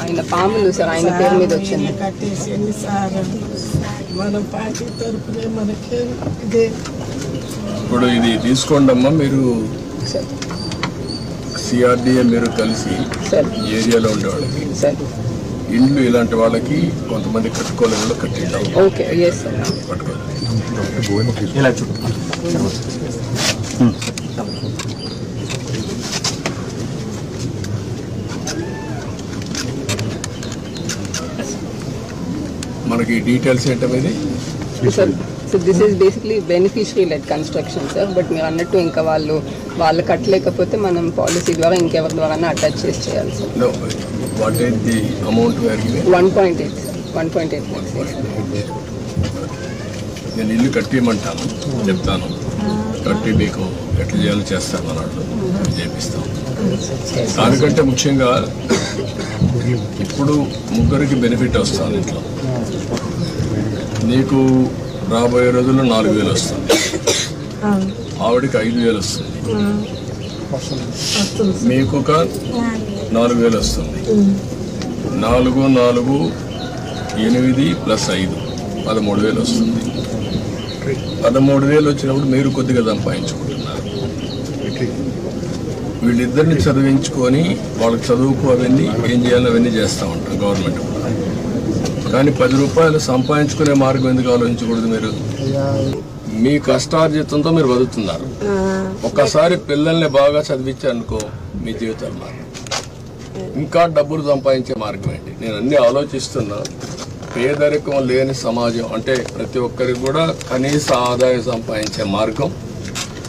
ఆయన పాములు సార్ ఆయన పేరు మీద వచ్చింది. కట్టేసి ఎన్నిసార్లు మన పార్టీ తరపునే మనకి ఇదే. ఇప్పుడు ఇది తీసుకోండి అమ్మా మీరు సార్. సిఆర్డిఏ మీరు కలిసి సార్. ఈ ఏరియాలో ఉండే వాళ్ళకి సార్. ఇండ్లు ఇలాంటి వాళ్ళకి కొంతమంది కట్టుకోలేని వాళ్ళు కట్టింటాం ఓకే ఎస్ మనకి డీటెయిల్స్ ఏంటనేది? Sir so this is basically beneficiary led construction sir but మీరు అన్నట్టు ఇంకా వాళ్ళు వాళ్ళు కట్టలేకపోతే మనం పాలసీ ద్వారా ఇంకెవరి ద్వారా అటాచ్ చేసి చేయాలి sir no what is the amount where given one point eight one point eight నేను ఇల్లు కట్టియమంటాను. చెప్తాను. కట్టి మీకు ఎట్లా చేయాలో చేస్తాను అన్నట్లు చేపిస్తాం దానికంటే ముఖ్యంగా ఇప్పుడు ముగ్గురికి బెనిఫిట్ వస్తుంది ఇంట్లో. నీకు రాబోయే రోజుల్లో నాలుగు వేలు వస్తుంది ఆవిడకి ఐదు వేలు వస్తుంది. మీకు ఒక నాలుగు వేలు వస్తుంది. నాలుగు నాలుగు ఎనిమిది ప్లస్ ఐదు పదమూడు వేలు వస్తుంది. పదమూడు వేలు వచ్చినప్పుడు మీరు కొద్దిగా సంపాదించుకుంటున్నారు. వీళ్ళిద్దరిని చదివించుకొని వాళ్ళకి చదువుకు అవన్నీ ఏం చేయాలో అవన్నీ చేస్తూ ఉంటాం గవర్నమెంట్ కానీ పది రూపాయలు సంపాదించుకునే మార్గం ఎందుకు ఆలోచించకూడదు మీరు? మీ కష్టార్జితంతో మీరు బతుకుతున్నారు. ఒక్కసారి పిల్లల్ని బాగా చదివించారనుకో మీ జీవితాలు మారు ఇంకా డబ్బులు సంపాదించే మార్గం ఏంటి? నేను అన్ని ఆలోచిస్తున్నా. పేదరికం లేని సమాజం అంటే ప్రతి ఒక్కరికి కూడా కనీస ఆదాయం సంపాదించే మార్గం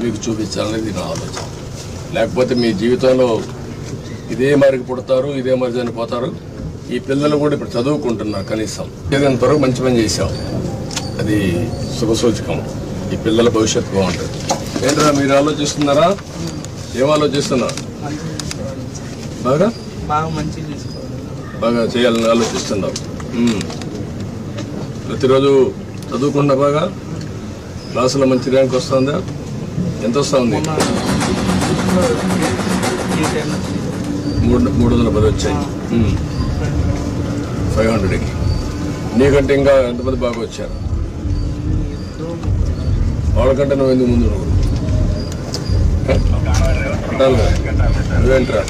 మీకు చూపించాలనేది నా ఆలోచన. లేకపోతే మీ జీవితంలో ఇదే మరికి పుడతారు ఇదే మరి చనిపోతారు ఈ పిల్లలు కూడా ఇప్పుడు చదువుకుంటున్నారు కనీసం. ఏదైనంత వరకు మంచి పని చేశాం. అది శుభసూచకం. ఈ పిల్లల భవిష్యత్తు బాగుంటుంది. ఏంట్రా మీరు ఆలోచిస్తున్నారా? ఏం ఆలోచిస్తున్నారు? బాగా? బాగా చేసుకోవాలి. బాగా చేయాలని ఆలోచిస్తున్నావు మ్మ్. ప్రతిరోజు చదువుకున్నా బాగా క్లాసులో మంచి ర్యాంక్ వస్తుందా? ఎంత వస్తుంది మూడు మూడు వందల పది వచ్చాయి. ఫైవ్ హండ్రెడ్కి. నీకంటే ఇంకా ఎంతమంది బాగా వచ్చారు? వాళ్ళకంటే నువ్వు ఎందుకు ముందు. నువ్వేంట్రా?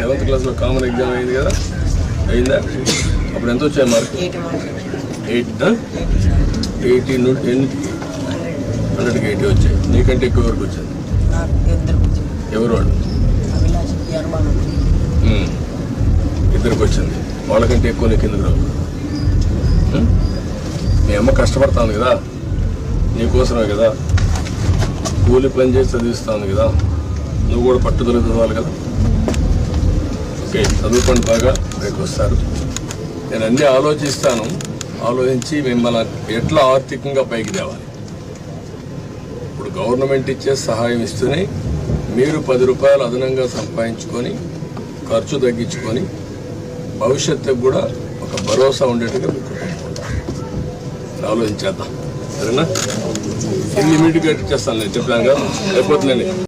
సెవెంత్ క్లాస్లో కామన్ ఎగ్జామ్ అయింది కదా? అయిందా? అప్పుడు ఎంత వచ్చాయి మార్క్ ఎయిట్ ఎయిటీ నుండి ఎన్ని? హండ్రెడ్కి ఎయిటీ వచ్చాయి. నీకంటే ఎక్కువ వరకు వచ్చింది ఎవరు వాళ్ళు. ఇద్దరికి వచ్చింది. వాళ్ళకంటే ఎక్కువ నీకు ఎందుకు రావు? మీ అమ్మ కష్టపడుతుంది కదా. నీకోసమే కదా. కూలి పని చేసి చదివిస్తాను కదా. నువ్వు కూడా పట్టుదల చదవాలి కదా. ఓకే చదువుకోండి బాగా. రేపు వస్తారు నేను అన్నీ ఆలోచిస్తాను. ఆలోచించి మిమ్మల్ని ఎట్లా ఆర్థికంగా పైకి తేవాలి. ఇప్పుడు గవర్నమెంట్ ఇచ్చే సహాయం ఇస్తూనే మీరు పది రూపాయలు అదనంగా సంపాదించుకొని ఖర్చు తగ్గించుకొని భవిష్యత్తుకు కూడా ఒక భరోసా ఉండేట్టుగా మీకు ఆలోచించేద్దాం. సరేనా? ఇన్ని ఇమీడియట్గా ఇచ్చేస్తాను నేను. చెప్పాను కదా. లేకపోతే